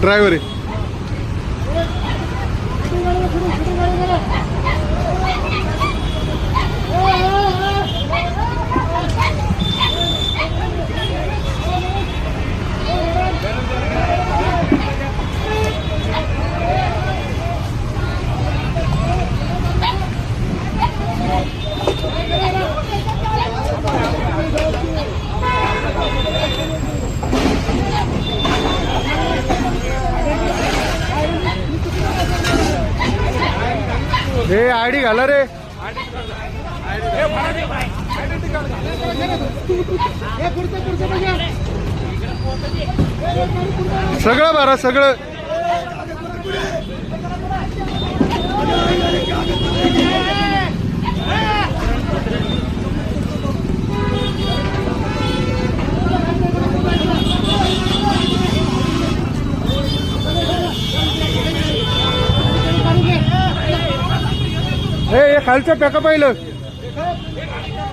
Driver आहे. हे ID घाला रे. सगळं बारा सगळं. हे खालचं पॅका पाहिलं.